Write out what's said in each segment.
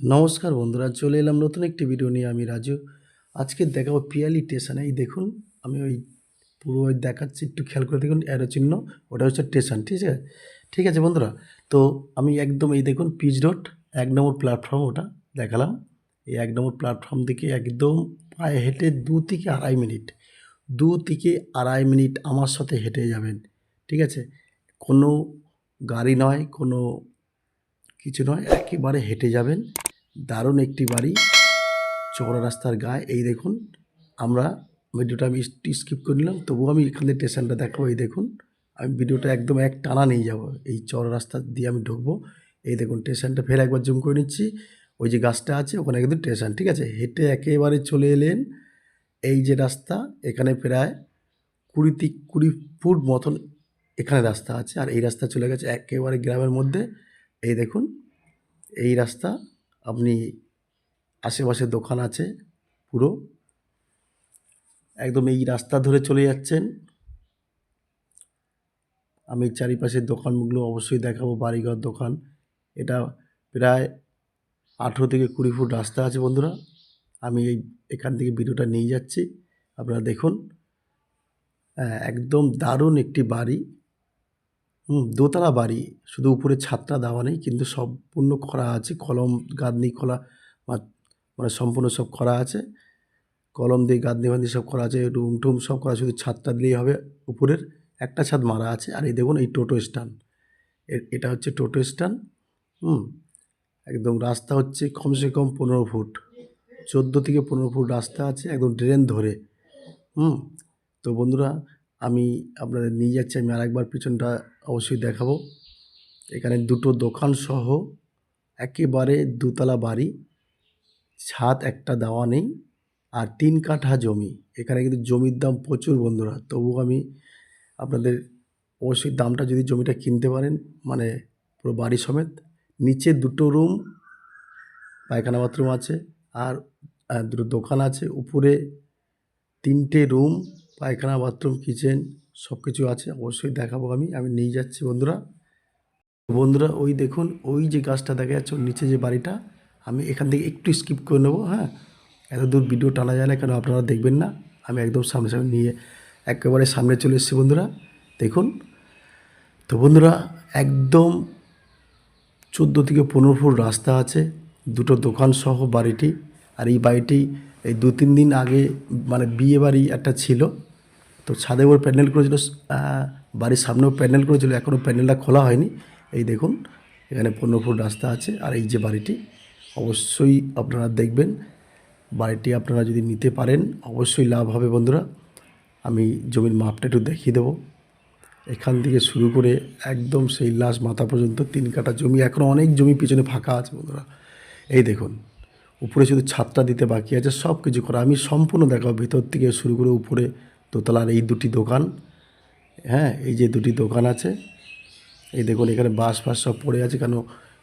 নমস্কার বন্ধুরা, চলে এলাম নতুন একটি ভিডিও নিয়ে, আমি রাজু। আজকে দেখাবো পিয়ালি স্টেশন এই দেখুন, আমি ওই পুরো ওই দেখাচ্ছি, একটু খেয়াল করে দেখুন অ্যারো চিহ্ন, ওটা হচ্ছে স্টেশন ঠিক আছে? ঠিক আছে বন্ধুরা, তো আমি একদম এই দেখুন পিচ রোড এক নম্বর প্ল্যাটফর্ম ওটা দেখালাম। এই এক নম্বর প্ল্যাটফর্ম থেকে একদম পায়ে হেঁটে দু থেকে আড়াই মিনিট, দু থেকে আড়াই মিনিট আমার সাথে হেঁটে যাবেন, ঠিক আছে? কোনো গাড়ি নয়, কোনো কিছু নয়, একেবারে হেঁটে যাবেন। দারুণ একটি বাড়ি চওড়া রাস্তার গায়ে। এই দেখুন, আমরা ভিডিওটা আমি স্কিপ করে নিলাম। তবুও আমি এখানে স্টেশনটা দেখাবো, এই দেখুন। আমি ভিডিওটা একদম এক টানা নিয়ে যাব। এই চওড়া রাস্তা দিয়ে আমি ঢুকবো। এই দেখুন, স্টেশনটা ফের একবার জুম করে নিচ্ছি। ওই যে গাছটা আছে, ওখানে কিন্তু স্টেশন, ঠিক আছে? হেঁটে একেবারে চলে এলেন। এই যে রাস্তা, এখানে প্রায় কুড়ি তি কুড়ি ফুট মতন এখানে রাস্তা আছে। আর এই রাস্তা চলে গেছে একেবারে গ্রামের মধ্যে। এই দেখুন, এই রাস্তা আপনি আশেপাশে দোকান আছে পুরো। একদম এই রাস্তা ধরে চলে যাচ্ছেন। আমি চারিপাশের দোকানগুলো অবশ্যই দেখাবো বাড়িঘর দোকান। এটা প্রায় আঠেরো থেকে কুড়ি ফুট রাস্তা আছে বন্ধুরা। আমি এই এখান থেকে ভিডিওটা নিয়ে যাচ্ছি। আপনারা দেখুন হ্যাঁ, একদম দারুণ একটি বাড়ি। দোতলা বাড়ি। শুধু উপরে ছাদটা দেওয়া নেই, কিন্তু সম্পূর্ণ করা আছে, কলম, গাঁদনি খোলা মানে সম্পূর্ণ সব করা আছে। কলম দিয়ে গাঁদনি বাঁধনি সব করা আছে, রুম টুম সব করা শুধু ছাদটা দিলেই হবে উপরের। একটা ছাদ মারা আছে, আর এই দেখুন এই টোটো স্ট্যান্ড। এটা হচ্ছে টোটো স্ট্যান্ড, হুম, একদম রাস্তা হচ্ছে কমসে কম পনেরো ফুট। চোদ্দ থেকে পনেরো ফুট রাস্তা আছে, একদম ড্রেন ধরে, হুম। তো বন্ধুরা আমি আপনাদের নিয়ে যাচ্ছি, আমি আরেকবার পিছনটা অবশ্যই দেখাবো। এখানে দুটো দোকান সহ একেবারে দুতলা বাড়ি, ছাদ একটা দেওয়া নেই আর তিন কাঠা জমি। এখানে কিন্তু জমির দাম প্রচুর বন্ধুরা তবু আমি আপনাদের অবশ্যই দামটা যদি জমিটা কিনতে পারেন মানে পুরো বাড়ি সমেত, নিচে দুটো রুম, পায়খানা বাথরুম আছে আর দুটো দোকান আছে, উপরে তিনটে রুম পায়খানা বাথরুম কিচেন সব কিছু আছে, অবশ্যই দেখাবো আমি। আমি নিয়ে যাচ্ছি বন্ধুরা। বন্ধুরা, ওই দেখুন, ওই যে গাছটা দেখা যাচ্ছে নিচে যে বাড়িটা, আমি এখান থেকে একটু স্কিপ করে নেব হ্যাঁ? এত দূর ভিডিও টানা যায় না কেন, আপনারা দেখবেন না। আমি একদম সামনে সামনে নিয়ে একেবারে সামনে চলে এসেছি বন্ধুরা। দেখুন, তো বন্ধুরা, একদম চোদ্দ থেকে পনেরো ফুট রাস্তা আছে, দুটো দোকান সহ বাড়িটি। আর এই বাড়িটি এই দু তিন দিন আগে মানে বিয়ে বাড়ি একটা ছিল। তো ছাদে ওর প্যান্ডেল করেছিল বাড়ির সামনেও প্যান্ডেল করেছিল, এখনও প্যান্ডেলটা খোলা হয়নি। এই দেখুন, এখানে পনেরো ফুট রাস্তা আছে, আর এই যে বাড়িটি, অবশ্যই আপনারা দেখবেন। বাড়িটি আপনারা যদি নিতে পারেন, অবশ্যই লাভ হবে বন্ধুরা। আমি জমির মাপটা একটু দেখিয়ে দেবো। এখান থেকে শুরু করে একদম সেই লাশ মাথা পর্যন্ত তিন কাটা জমি, এখনও অনেক জমি পিছনে ফাঁকা আছে বন্ধুরা। এই দেখুন, উপরে শুধু ছাদটা দিতে বাকি আছে সব কিছু করা। আমি সম্পূর্ণ দেখাবো, ভেতর থেকে শুরু করে উপরে দোতলার এই দুটি দোকান হ্যাঁ এই যে দুটি দোকান আছে, এই দেখুন এখানে বাস ফাস সব পড়ে আছে, কেন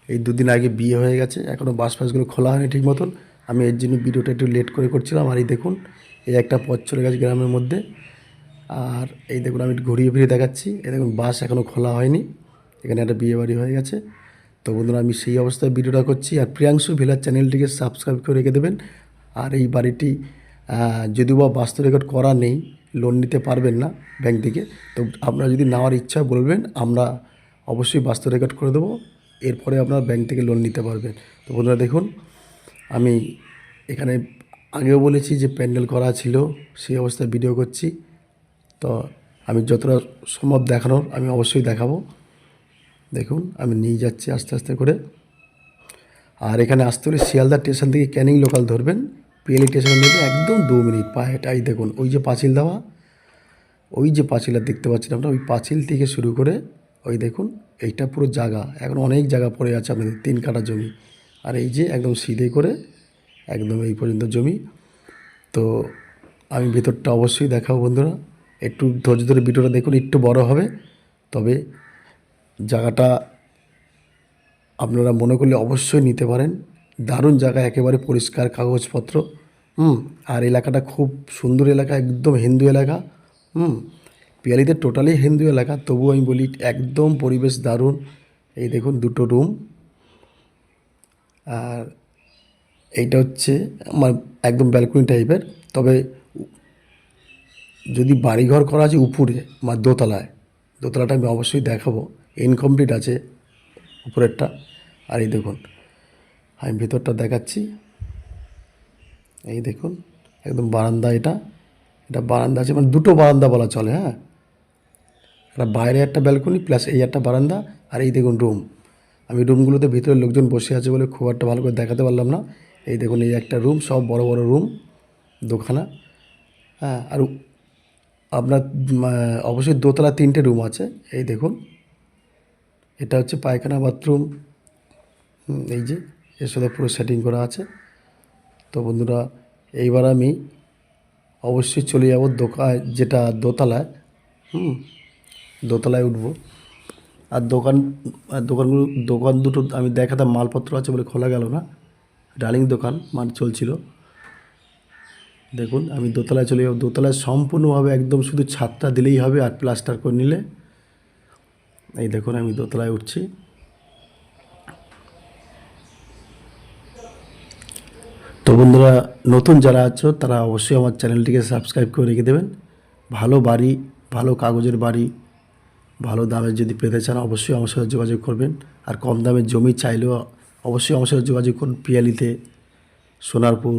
এই দুদিন আগে বিয়ে হয়ে গেছে এখনও বাস ফাসগুলো খোলা হয়নি ঠিক মতন। আমি এর জন্য ভিডিওটা একটু লেট করে করছিলাম, আর এই দেখুন, এই একটা পথ চলে গেছে গ্রামের মধ্যে, আর এই দেখুন আমি ঘুরিয়ে ফিরিয়ে দেখাচ্ছি, এই দেখুন বাস এখনও খোলা হয়নি, এখানে একটা বিয়ে বাড়ি হয়ে গেছে। তো বন্ধুরা, আমি সেই অবস্থায় ভিডিওটা করছি, আর প্রিয়াংশু ভিলার চ্যানেলটিকে সাবস্ক্রাইব করে রেখে দেবেন, আর এই বাড়িটি যদিও বা বাস্তু রেকর্ড করা নেই লোন নিতে পারবেন না ব্যাংক থেকে। তো আপনারা যদি নেওয়ার ইচ্ছা বলবেন, আমরা অবশ্যই বাস্তব রেকর্ড করে দেবো। এরপরে আপনার ব্যাংক থেকে লোন নিতে পারবেন। তো বন্ধুরা দেখুন, আমি এখানে আগেও বলেছি যে প্যান্ডেল করা ছিল, সেই অবস্থায় ভিডিও করছি। তো আমি যতটা সম্ভব দেখানোর, আমি অবশ্যই দেখাবো। দেখুন, আমি নিয়ে যাচ্ছি আস্তে আস্তে করে। আর এখানে আসতে হলে শিয়ালদা স্টেশন থেকে ক্যানিং লোকাল ধরবেন। পিএলই স্টেশন থেকে একদম দু মিনিট পা হেঁটাই দেখুন, ওই যে পাঁচিল দেওয়া, ওই যে পাঁচিলটা দেখতে পাচ্ছেন আপনারা, ওই পাঁচিল থেকে শুরু করে, ওই দেখুন, এইটা পুরো জায়গা। এখন অনেক জায়গা পড়ে আছে আপনাদের, তিন কাটা জমি। আর এই যে একদম সিধে করে, একদম এই পর্যন্ত জমি। তো আমি ভেতরটা অবশ্যই দেখাবো বন্ধুরা। একটু ধৈর্য ধরে ভিডিওটা দেখুন, একটু বড় হবে। তবে জায়গাটা আপনারা মনে করলে অবশ্যই নিতে পারেন। দারুণ জায়গা, একেবারে পরিষ্কার কাগজপত্র, হুম, আর এলাকাটা খুব সুন্দর এলাকা, একদম হিন্দু এলাকা, হুম, পিয়ালিতে টোটালি হিন্দু এলাকা, তবুও আমি বলি একদম পরিবেশ দারুণ। এই দেখুন দুটো রুম আর এইটা হচ্ছে আমার একদম ব্যালকনি টাইপের তবে যদি বাড়িঘর করা আছে উপরে, বা দোতলায়, দোতলাটা আমি অবশ্যই দেখাবো ইনকমপ্লিট আছে উপরেরটা, আর এই দেখুন আমি ভেতরটা দেখাচ্ছি। এই দেখুন, একদম বারান্দা এটা। এটা বারান্দা আছে মানে দুটো বারান্দা বলা চলে হ্যাঁ? একটা বাইরে একটা ব্যালকনি প্লাস এই একটা বারান্দা, আর এই দেখুন রুম। আমি রুমগুলোতে ভিতরে লোকজন বসে আছে বলে খুব একটা ভালো করে দেখাতে পারলাম না। এই দেখুন, এই একটা রুম, সব বড় বড় রুম, দোখানা হ্যাঁ? আর আপনার অবশ্যই দোতলা তিনটে রুম আছে। এই দেখুন, এটা হচ্ছে পায়খানা, বাথরুম এই যে। এর সাথে পুরো সেটিং করা আছে। তো বন্ধুরা, এইবার আমি অবশ্যই চলে যাব দোকান, যেটা দোতলায়, হুম, দোতলায় উঠব। আর দোকান দোকানগুলো, দোকান দুটো আমি দেখাতাম মালপত্র আছে বলে খোলা গেল না। ডালিং দোকান, মাল চলছিল। দেখুন, আমি দোতলায় চলে যাব। দোতলায় সম্পূর্ণভাবে একদম শুধু ছাদটা দিলেই হবে আর প্লাস্টার করে নিলে। এই দেখুন, আমি দোতলায় উঠছি। তো বন্ধুরা, নতুন যারা আছো, তারা অবশ্যই আমার চ্যানেলটিকে সাবস্ক্রাইব করে রেখে দেবেন। ভালো বাড়ি, ভালো কাগজের বাড়ি, ভালো দামে যদি পেতে চান, অবশ্যই আমার সাথে যোগাযোগ করবেন। আর কম দামে জমি চাইলেও অবশ্যই আমার সাথে যোগাযোগ করুন পিয়ালিতে, সোনারপুর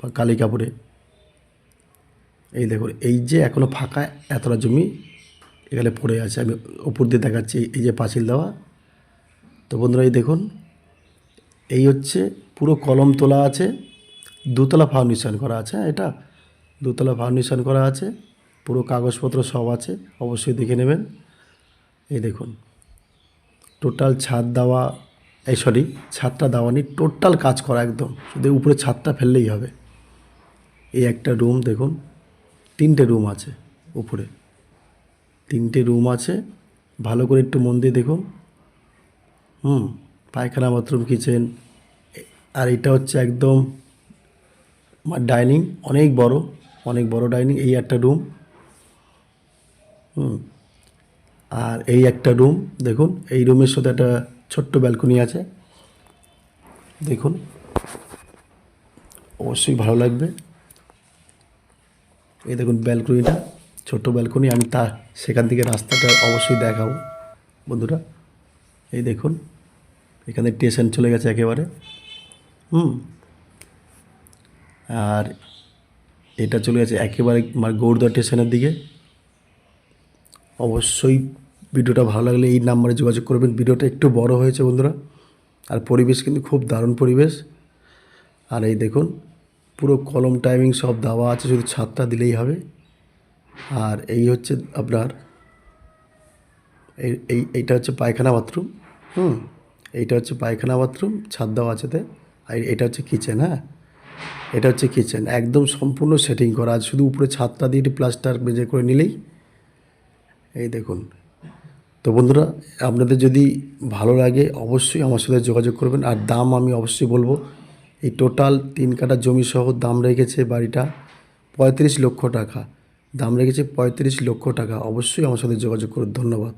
বা কালিকাপুরে। এই দেখুন, এই যে এখনও ফাঁকা এতটা জমি এখানে পড়ে আছে, আমি ওপর দিয়ে দেখাচ্ছি, এই যে পাঁচিল দেওয়া। তো বন্ধুরা, এই দেখুন, এই হচ্ছে পুরো কলম তোলা আছে। দুতলা ফাউন্ডেশন করা আছে, এটা দুতলা ফাউন্ডেশন করা আছে, পুরো কাগজপত্র সব আছে, অবশ্যই দেখে নেবেন। এই দেখুন টোটাল ছাদ দেওয়া, এই সরি ছাদটা দেওয়া নেই টোটাল কাজ করা একদম, শুধু উপরে ছাদটা ফেললেই হবে। এই একটা রুম দেখুন, তিনটে রুম আছে উপরে। তিনটে রুম আছে, ভালো করে একটু মন দিয়ে দেখুন। হুম, পায়খানা বাথরুম কিচেন আর এটা হচ্ছে একদম ডাইনিং অনেক বড় অনেক বড় ডাইনিং এই একটা রুম হুম। আর এই একটা রুম দেখুন, এই রুমের সাথে একটা ছোট্ট ব্যালকনি আছে। দেখুন। অবশ্যই ভালো লাগবে। এই দেখুন ব্যালকনিটা ছোট্ট ব্যালকনি আমি তা সেখান থেকে রাস্তাটা অবশ্যই দেখাবো, বন্ধুরা। এই দেখুন, এখানে স্টেশন চলে গেছে একেবারে। হুম। আর এটা চলে গেছে একেবারে মানে গৌরদা স্টেশনের দিকে। অবশ্যই ভিডিওটা ভালো লাগলে এই নাম্বারে যোগাযোগ করবেন। ভিডিওটা একটু বড় হয়েছে বন্ধুরা, আর পরিবেশ কিন্তু খুব দারুণ পরিবেশ। আর এই দেখুন, পুরো কলম টাইমিং সব দেওয়া আছে, শুধু ছাদটা দিলেই হবে। আর এই হচ্ছে আপনার, এই এই, এইটা হচ্ছে পায়খানা বাথরুম। হুম, এইটা হচ্ছে পায়খানা বাথরুম, ছাদ দেওয়া আছে। আর এটা হচ্ছে কিচেন হ্যাঁ? এটা হচ্ছে কিচেন একদম সম্পূর্ণ সেটিং করা আছে শুধু উপরে ছাদটা দিয়ে একটু প্লাস্টার বেজে করে নিলেই এই দেখুন। তো বন্ধুরা, আপনাদের যদি ভালো লাগে অবশ্যই আমার সাথে যোগাযোগ করবেন, আর দাম আমি অবশ্যই বলব। এই টোটাল তিন কাটা জমি সহ দাম রেখেছে বাড়িটা পঁয়ত্রিশ লক্ষ টাকা। দাম রেখেছে পঁয়ত্রিশ লক্ষ টাকা। অবশ্যই আমার সাথে যোগাযোগ করুন। ধন্যবাদ।